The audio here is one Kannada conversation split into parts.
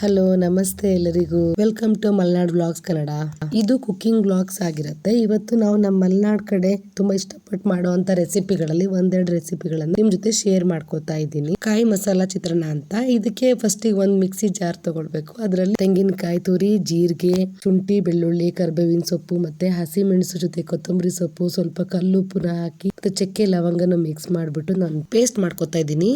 ಹಲೋ ನಮಸ್ತೆ ಎಲ್ಲರಿಗೂ. Welcome to Malnad blogs Kannada. ಇದು ಕುಕಿಂಗ್ ಬ್ಲಾಗ್ಸ್ ಆಗಿರುತ್ತೆ. ಇವತ್ತು ನಾವು ನಮ್ಮ ಮಲ್ನಾಡ್ ಕಡೆ ತುಂಬಾ ಇಷ್ಟಪಟ್ಟು ಮಾಡುವಂತ ರೆಸಿಪಿಗಳಲ್ಲಿ ಒಂದೆರಡು ರೆಸಿಪಿಗಳನ್ನು ನಿಮ್ ಜೊತೆ ಶೇರ್ ಮಾಡ್ಕೋತಾ ಇದ್ದೀನಿ. ಕಾಯಿ ಮಸಾಲಾ ಚಿತ್ರಣ ಅಂತ. ಇದಕ್ಕೆ ಫಸ್ಟ್ ಒಂದ್ ಮಿಕ್ಸಿ ಜಾರ್ ತಗೊಳ್ಬೇಕು. ಅದರಲ್ಲಿ ತೆಂಗಿನಕಾಯಿ, ತುರಿ, ಜೀರಿಗೆ, ಶುಂಠಿ, ಬೆಳ್ಳುಳ್ಳಿ, ಕರ್ಬೇವಿನ ಸೊಪ್ಪು ಮತ್ತೆ ಹಸಿ ಮೆಣಸು ಜೊತೆ ಕೊತ್ತಂಬರಿ ಸೊಪ್ಪು, ಸ್ವಲ್ಪ ಕಲ್ಲು ಪುನಃ ಹಾಕಿ ಮತ್ತೆ ಚಕ್ಕೆ, ಲವಂಗನ ಮಿಕ್ಸ್ ಮಾಡ್ಬಿಟ್ಟು ನಾನು ಪೇಸ್ಟ್ ಮಾಡ್ಕೊತಾ ಇದ್ದೀನಿ.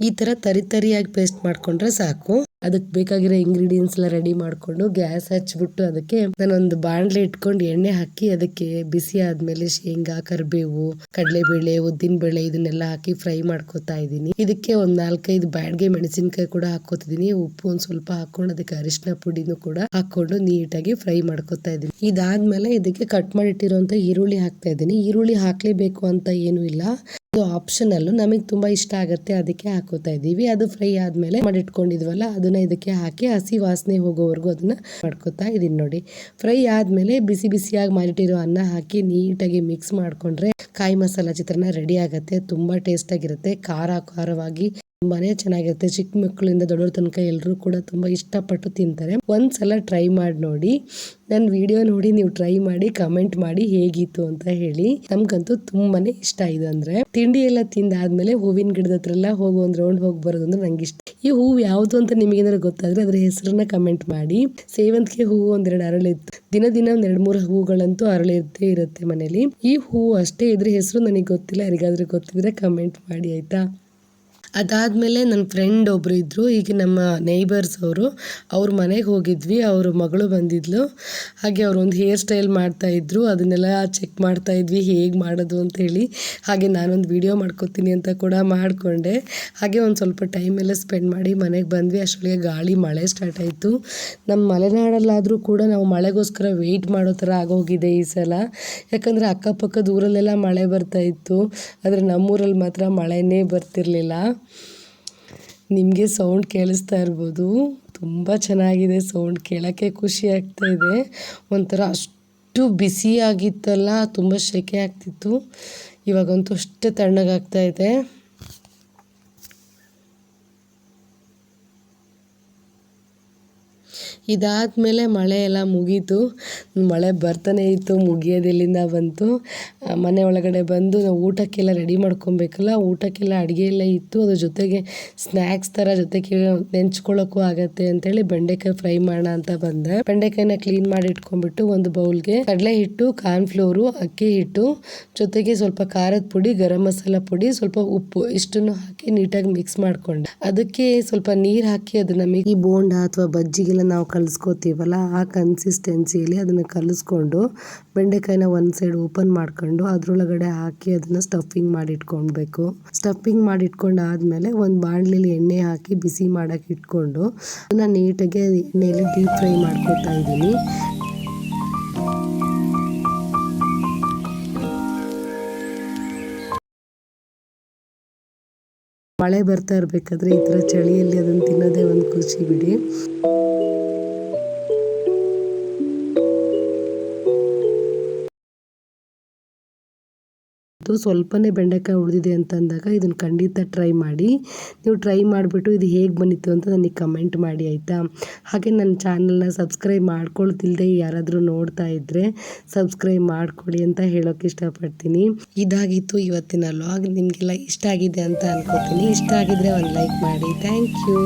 ಈ ತರ ತರಿ ತರಿಯಾಗಿ ಪೇಸ್ಟ್ ಮಾಡ್ಕೊಂಡ್ರೆ ಸಾಕು. ಅದಕ್ಕೆ ಬೇಕಾಗಿರೋ ಇಂಗ್ರೀಡಿಯೆಂಟ್ಸ್ ಎಲ್ಲ ರೆಡಿ ಮಾಡ್ಕೊಂಡು ಗ್ಯಾಸ್ ಹಚ್ಬಿಟ್ಟು ಅದಕ್ಕೆ ನಾನೊಂದು ಬಾಣಲೆ ಇಟ್ಕೊಂಡು ಎಣ್ಣೆ ಹಾಕಿ ಅದಕ್ಕೆ ಬಿಸಿ ಆದ್ಮೇಲೆ ಶೇಂಗಾ, ಕರಿಬೇವು, ಕಡಲೆಬೇಳೆ ಉದ್ದಿನ ಬೇಳೆ ಇದನ್ನೆಲ್ಲ ಹಾಕಿ ಫ್ರೈ ಮಾಡ್ಕೋತಾ ಇದ್ದೀನಿ. ಇದಕ್ಕೆ ಒಂದ್ ನಾಲ್ಕೈದು ಬ್ಯಾಡ್ಗೆ ಮೆಣಸಿನಕಾಯಿ ಕೂಡ ಹಾಕೋತಿದ್ದೀನಿ ಉಪ್ಪು ಒಂದ್ ಸ್ವಲ್ಪ ಹಾಕೊಂಡು ಅದಕ್ಕೆ ಅರಿಶಿನ ಪುಡಿನೂ ಕೂಡ ಹಾಕೊಂಡು ನೀಟಾಗಿ ಫ್ರೈ ಮಾಡ್ಕೋತಾ ಇದ್ದೀನಿ. ಇದಾದ್ಮೇಲೆ ಇದಕ್ಕೆ ಕಟ್ ಮಾಡಿಟ್ಟಿರುವಂತ ಈರುಳ್ಳಿ ಹಾಕ್ತಾ ಇದ್ದೀನಿ. ಈರುಳ್ಳಿ ಹಾಕ್ಲೇಬೇಕು ಅಂತ ಏನು ಇಲ್ಲ. ಇದು ಆಪ್ಷನಲ್ ನಮಗೆ ತುಂಬಾ ಇಷ್ಟ ಆಗುತ್ತೆ, ಅದಕ್ಕೆ ಹಾಕೋತಾ ಇದೀವಿ ಅದು ಫ್ರೈ ಆದ್ಮೇಲೆ ಮಾಡಿಟ್ಕೊಂಡಿದ್ವಲ್ಲ ಅದನ್ನ ಇದಕ್ಕೆ ಹಾಕಿ ಹಸಿ ವಾಸನೆ ಹೋಗೋವರೆಗೂ ಅದನ್ನು ಮಾಡ್ಕೊತಾ ಇದ್ದೀನಿ ನೋಡಿ. ಫ್ರೈ ಆದಮೇಲೆ ಬಿಸಿ ಬಿಸಿಯಾಗಿ ಮಾಡಿಟ್ಟಿರೋ ಅನ್ನ ಹಾಕಿ ನೀಟಾಗಿ ಮಿಕ್ಸ್ ಮಾಡ್ಕೊಂಡ್ರೆ ಕಾಯಿ ಮಸಾಲಾ ಚಿತ್ರಾನ್ನ ರೆಡಿ ಆಗುತ್ತೆ. ತುಂಬಾ ಟೇಸ್ಟಾಗಿರುತ್ತೆ. ಖಾರ ಖಾರವಾಗಿ ತುಂಬಾನೇ ಚೆನ್ನಾಗಿರುತ್ತೆ. ಚಿಕ್ಕ ಮಕ್ಕಳಿಂದ ದೊಡ್ಡವ್ರ ತನಕ ಎಲ್ಲರೂ ಕೂಡ ತುಂಬಾ ಇಷ್ಟಪಟ್ಟು ತಿಂತಾರೆ. ಒಂದ್ಸಲ ಟ್ರೈ ಮಾಡಿ ನೋಡಿ. ನನ್ನ ವಿಡಿಯೋ ನೋಡಿ ನೀವು ಟ್ರೈ ಮಾಡಿ, ಕಮೆಂಟ್ ಮಾಡಿ ಹೇಗಿತ್ತು ಅಂತ ಹೇಳಿ. ನಮ್ಗಂತೂ ತುಂಬಾನೇ ಇಷ್ಟ ಇದು ಅಂದ್ರೆ. ತಿಂಡಿ ಎಲ್ಲ ತಿಂದಾದ್ಮೇಲೆ ಹೂವಿನ ಗಿಡದ ಹತ್ರ ಎಲ್ಲ ಹೋಗಿ ಒಂದ್ ರೌಂಡ್ ಹೋಗಿ ಬರೋದು ಅಂದ್ರೆ ನಂಗೆ ಇಷ್ಟ. ಈ ಹೂವು ಯಾವ್ದು ಅಂತ ನಿಮಗೆ ಏನಾದ್ರು ಗೊತ್ತಾದ್ರೆ ಅದ್ರ ಹೆಸರನ್ನ ಕಮೆಂಟ್ ಮಾಡಿ. ಸೇವಂತಿಗೆ ಹೂವು ಒಂದೆರಡು ಅರಳಿತ್ತು. ದಿನ ದಿನ ಒಂದ್ ಎರಡ್ ಮೂರು ಹೂಗಳಂತೂ ಅರಳಿರ್ತೇ ಇರುತ್ತೆ ಮನೇಲಿ. ಈ ಹೂವು ಅಷ್ಟೇ ಇದ್ರ ಹೆಸರು ನನಗೆ ಗೊತ್ತಿಲ್ಲ. ಯಾರಿಗಾದ್ರೂ ಗೊತ್ತಿದ್ರೆ ಕಮೆಂಟ್ ಮಾಡಿ ಆಯ್ತಾ? ಅದಾದ್ಮೇಲೆ ನನ್ನ ಫ್ರೆಂಡ್ ಒಬ್ಬರು ಇದ್ದರು ಈಗ ನಮ್ಮ ನೇಬರ್ಸ್ ಅವರು. ಅವ್ರ ಮನೆಗೆ ಹೋಗಿದ್ವಿ, ಅವ್ರ ಮಗಳು ಬಂದಿದ್ಲು. ಹಾಗೆ ಅವ್ರು ಒಂದು ಹೇರ್ ಸ್ಟೈಲ್ ಮಾಡ್ತಾಯಿದ್ರು ಅದನ್ನೆಲ್ಲ ಚೆಕ್ ಮಾಡ್ತಾ ಇದ್ವಿ, ಹೇಗೆ ಮಾಡೋದು ಅಂತೇಳಿ ಹಾಗೆ ನಾನೊಂದು ವಿಡಿಯೋ ಮಾಡ್ಕೊತೀನಿ ಅಂತ ಕೂಡ ಮಾಡಿಕೊಂಡೆ. ಹಾಗೆ ಒಂದು ಸ್ವಲ್ಪ ಟೈಮ್ ಎಲ್ಲ ಸ್ಪೆಂಡ್ ಮಾಡಿ ಮನೆಗೆ ಬಂದ್ವಿ. ಅಷ್ಟೊಳಗೆ ಗಾಳಿ, ಮಳೆ ಸ್ಟಾರ್ಟ್ ಆಯಿತು. ನಮ್ಮ ಮಲೆನಾಡಲ್ಲಾದರೂ ಕೂಡ ನಾವು ಮಳೆಗೋಸ್ಕರ ವೆಯ್ಟ್ ಮಾಡೋ ಥರ ಆಗೋಗಿದೆ ಈ ಸಲ. ಯಾಕಂದರೆ ಅಕ್ಕಪಕ್ಕದ ಊರಲ್ಲೆಲ್ಲ ಮಳೆ ಬರ್ತಾಯಿತ್ತು ಆದರೆ ನಮ್ಮೂರಲ್ಲಿ ಮಾತ್ರ ಮಳೆನೇ ಬರ್ತಿರ್ಲಿಲ್ಲ. ನಿಮಗೆ ಸೌಂಡ್ ಕೇಳಿಸ್ತಾ ಇರ್ಬೋದು. ತುಂಬ ಚೆನ್ನಾಗಿದೆ ಸೌಂಡ್. ಕೇಳೋಕ್ಕೆ ಖುಷಿ ಆಗ್ತಾ ಇದೆ. ಒಂಥರ ಅಷ್ಟು ಬಿಸಿಯಾಗಿತ್ತಲ್ಲ, ತುಂಬ ಸೆಕೆ ಆಗ್ತಿತ್ತು. ಇವಾಗಂತೂ ಅಷ್ಟೇ ತಣ್ಣಗಾಗ್ತಾ ಇದೆ. ಇದಾದಮೇಲೆ ಮಳೆ ಎಲ್ಲ ಮುಗೀತು. ಮಳೆ ಬರ್ತಾನೆ ಇತ್ತು ಮುಗಿಯೋದೆಲ್ಲಿಂದ ಬಂತು. ಮನೆ ಒಳಗಡೆ ಬಂದು ನಾವು ಊಟಕ್ಕೆಲ್ಲ ರೆಡಿ ಮಾಡ್ಕೊಬೇಕಲ್ಲ, ಊಟಕ್ಕೆಲ್ಲ ಅಡುಗೆ ಎಲ್ಲ ಇತ್ತು. ಅದ್ರ ಜೊತೆಗೆ ಸ್ನ್ಯಾಕ್ಸ್ ಥರ ಜೊತೆಗೆ ನೆಂಚ್ಕೊಳ್ಳೋಕ್ಕೂ ಆಗತ್ತೆ ಅಂತೇಳಿ ಬೆಂಡೆಕಾಯಿ ಫ್ರೈ ಮಾಡೋಣ ಅಂತ ಬಂದೆ. ಬೆಂಡೆಕಾಯಿನ ಕ್ಲೀನ್ ಮಾಡಿ ಇಟ್ಕೊಂಡ್ಬಿಟ್ಟು ಒಂದು ಬೌಲ್ಗೆ ಕಡಲೆ ಹಿಟ್ಟು ಕಾರ್ನ್ಫ್ಲೋರು ಅಕ್ಕಿ ಹಿಟ್ಟು, ಜೊತೆಗೆ ಸ್ವಲ್ಪ ಖಾರದ ಪುಡಿ, ಗರಂ ಮಸಾಲ ಪುಡಿ, ಸ್ವಲ್ಪ ಉಪ್ಪು ಇಷ್ಟನ್ನು ಹಾಕಿ ನೀಟಾಗಿ ಮಿಕ್ಸ್ ಮಾಡ್ಕೊಂಡೆ. ಅದಕ್ಕೆ ಸ್ವಲ್ಪ ನೀರು ಹಾಕಿ ಅದನ್ನ ಈ ಬೋಂಡ ಅಥವಾ ಬಜ್ಜಿಗೆಲ್ಲ ನಾವು ಕಲಿಸ್ಕೋತೀವಲ್ಲ, ಆ ಕನ್ಸಿಸ್ಟೆನ್ಸಿಯಲ್ಲಿ ಅದನ್ನು ಕಲಿಸ್ಕೊಂಡು ಬೆಂಡೆಕಾಯಿನ ಒಂದು ಸೈಡ್ ಓಪನ್ ಮಾಡ್ಕೊಂಡು ಅದರೊಳಗಡೆ ಹಾಕಿ ಅದನ್ನು ಸ್ಟಫಿಂಗ್ ಮಾಡಿ ಇಟ್ಕೊಳ್ಬೇಕು ಸ್ಟಫಿಂಗ್ ಮಾಡಿಟ್ಕೊಂಡು ಆದಮೇಲೆ ಒಂದು ಬಾಣಲಿಲಿ ಎಣ್ಣೆ ಹಾಕಿ ಬಿಸಿ ಮಾಡೋಕೆ ಇಟ್ಕೊಂಡು ಅದನ್ನು ನೀಟಾಗಿ ಎಣ್ಣೆಯಲ್ಲಿ ಡೀಪ್ ಫ್ರೈ ಮಾಡ್ಕೊತಾ ಇದ್ದೀನಿ. ಮಳೆ ಬರ್ತಾ ಇರಬೇಕಾದ್ರೆ ಈ ಥರ ಚಳಿಯಲ್ಲಿ ಅದನ್ನು ತಿನ್ನೋದೇ ಒಂದು ಖುಷಿ ಬಿಡಿ. ಸ್ವಲ್ಪನೇ ಬೆಂಡೆಕಾಯಿ ಉಳಿದಿದೆ ಅಂತ ಅಂದಾಗ ಇದನ್ನು ಖಂಡಿತ ಟ್ರೈ ಮಾಡಿ. ನೀವು ಟ್ರೈ ಮಾಡಿಬಿಟ್ಟು ಇದು ಹೇಗೆ ಬಂದಿತ್ತು ಅಂತ ನನಗೆ ಕಮೆಂಟ್ ಮಾಡಿ ಆಯಿತಾ? ಹಾಗೆ ನನ್ನ ಚಾನಲ್ನ ಸಬ್ಸ್ಕ್ರೈಬ್ ಮಾಡ್ಕೊಳ್ತಿಲ್ಲದೆ ಯಾರಾದರೂ ನೋಡ್ತಾ ಇದ್ದರೆ ಸಬ್ಸ್ಕ್ರೈಬ್ ಮಾಡ್ಕೊಳ್ಳಿ ಅಂತ ಹೇಳೋಕೆ ಇಷ್ಟಪಡ್ತೀನಿ. ಇದಾಗಿತ್ತು ಇವತ್ತಿನ ಲಾಗ್ ನಿಮಗೆಲ್ಲ ಇಷ್ಟ ಆಗಿದೆ ಅಂತ ಅನ್ಕೋತೀನಿ. ಇಷ್ಟ ಆಗಿದ್ರೆ ಒಂದು ಲೈಕ್ ಮಾಡಿ. Thank you